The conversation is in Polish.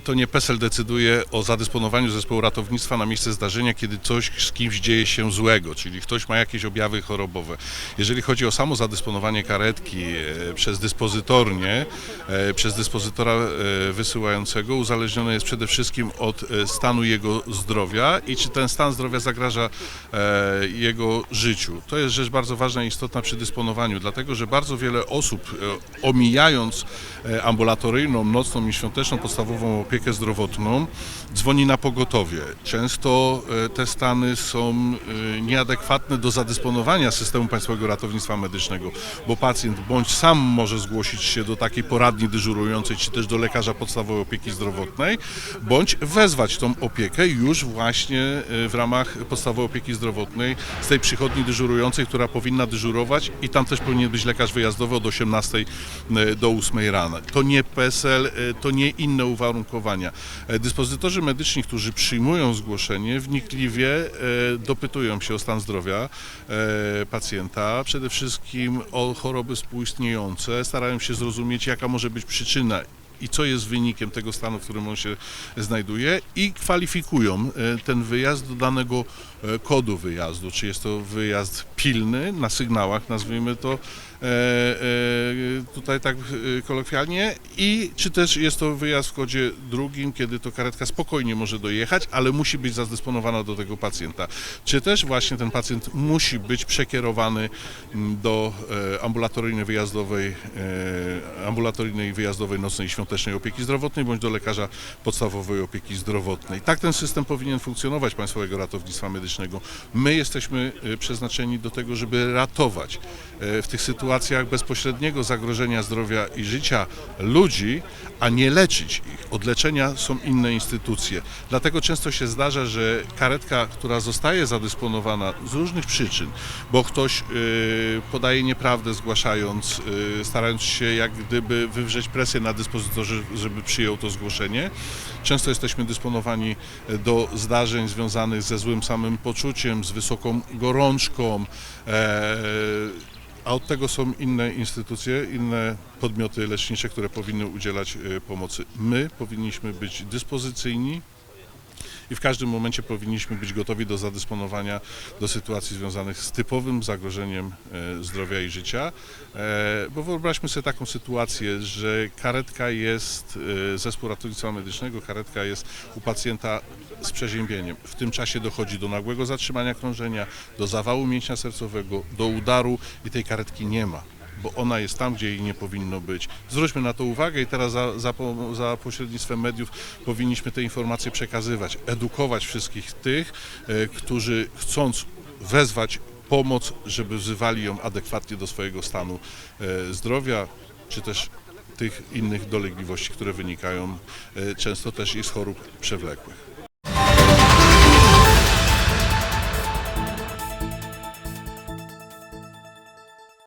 to nie PESEL decyduje o zadysponowaniu zespołu ratownictwa na miejsce zdarzenia, kiedy coś z kimś dzieje się złego, czyli ktoś ma jakieś objawy chorobowe. Jeżeli chodzi o samo zadysponowanie karetki e, przez dyspozytornię, e, przez dyspozytora e, wysyłającego, uzależnione jest przede wszystkim od stanu jego zdrowia i czy ten stan zdrowia zagraża jego życiu. To jest rzecz bardzo ważna i istotna przy dysponowaniu, dlatego że bardzo wiele osób omijając ambulatoryjną, nocną i świąteczną podstawową opiekę zdrowotną dzwoni na pogotowie. Często e, te stany są e, nieadekwatne do zadysponowania systemu Państwowego Ratownictwa Medycznego, bo pacjent bądź sam może zgłosić się do takiej poradni dyżurującej, czy też do lekarza podstawowej opieki zdrowotnej, bądź wezwać tą opiekę już właśnie e, w ramach podstawowej opieki zdrowotnej z tej przychodni dyżurującej, która powinna dyżurować i tam też powinien być lekarz wyjazdowy od 18 do 8 rano. To nie PESEL, to nie inne uwarunkowania. E, Dyspozytorzy medyczni, którzy przyjmują zgłoszenie, wnikliwie e, dopytują się o stan zdrowia e, pacjenta, przede wszystkim o choroby współistniejące, starają się zrozumieć, jaka może być przyczyna i co jest wynikiem tego stanu, w którym on się znajduje i kwalifikują e, ten wyjazd do danego e, kodu wyjazdu, czy jest to wyjazd pilny na sygnałach, nazwijmy to e, tutaj tak kolokwialnie i czy też jest to wyjazd w kodzie drugim, kiedy to karetka spokojnie może dojechać, ale musi być zadysponowana do tego pacjenta. Czy też właśnie ten pacjent musi być przekierowany m, do ambulatoryjnej wyjazdowej, ambulatoryjnej wyjazdowej nocnej i opieki zdrowotnej bądź do lekarza podstawowej opieki zdrowotnej. Tak ten system powinien funkcjonować Państwowego Ratownictwa Medycznego. My jesteśmy e, przeznaczeni do tego, żeby ratować e, w tych sytuacjach bezpośredniego zagrożenia zdrowia i życia ludzi, a nie leczyć ich. Od leczenia są inne instytucje. Dlatego często się zdarza, że karetka, która zostaje zadysponowana z różnych przyczyn, bo ktoś e, podaje nieprawdę zgłaszając, starając się jak gdyby wywrzeć presję na dyspozytorze, żeby przyjął to zgłoszenie. Często jesteśmy dysponowani e, do zdarzeń związanych ze złym samym poczuciem, z wysoką gorączką, e, a od tego są inne instytucje, inne podmioty lecznicze, które powinny udzielać e, pomocy. My powinniśmy być dyspozycyjni i w każdym momencie powinniśmy być gotowi do zadysponowania do sytuacji związanych z typowym zagrożeniem e, zdrowia i życia. E, Bo wyobraźmy sobie taką sytuację, że karetka jest, e, zespół ratownictwa medycznego, karetka jest u pacjenta z przeziębieniem. W tym czasie dochodzi do nagłego zatrzymania krążenia, do zawału mięśnia sercowego, do udaru i tej karetki nie ma bo ona jest tam, gdzie jej nie powinno być. Zwróćmy na to uwagę i teraz za, za, za pośrednictwem mediów powinniśmy te informacje przekazywać, edukować wszystkich tych, e, którzy chcąc wezwać pomoc, żeby wzywali ją adekwatnie do swojego stanu e, zdrowia, czy też tych innych dolegliwości, które wynikają e, często też i z chorób przewlekłych.